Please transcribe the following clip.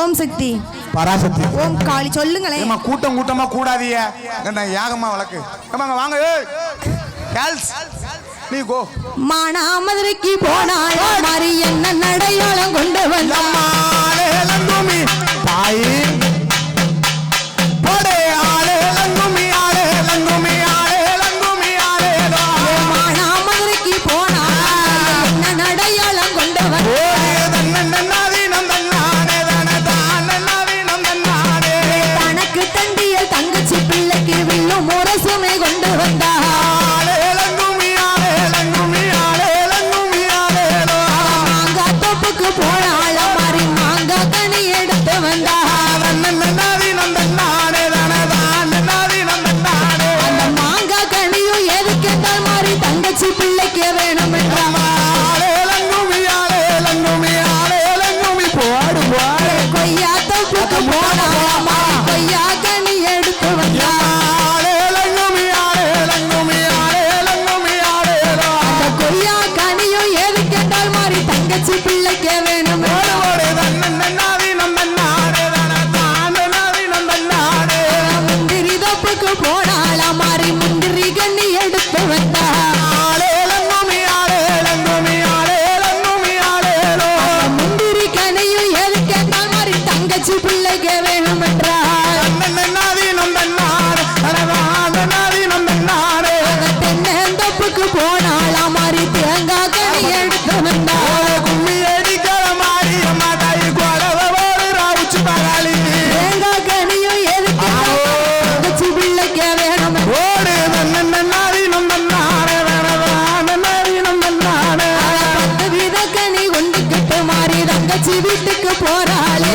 ஓம் சக்தி. பராசக்தி. ஓம் காளி சொல்லுங்களேன். ஏமா கூட்டம் கூட்டமா கூடாதீய யாகமா வழக்கு. ஏமாங்க வாங்க ஏய். கேல்ஸ் நீ கோ. மானாமதுரைக்கு போனா பிள்ளைக்கே வேணும். போறாளே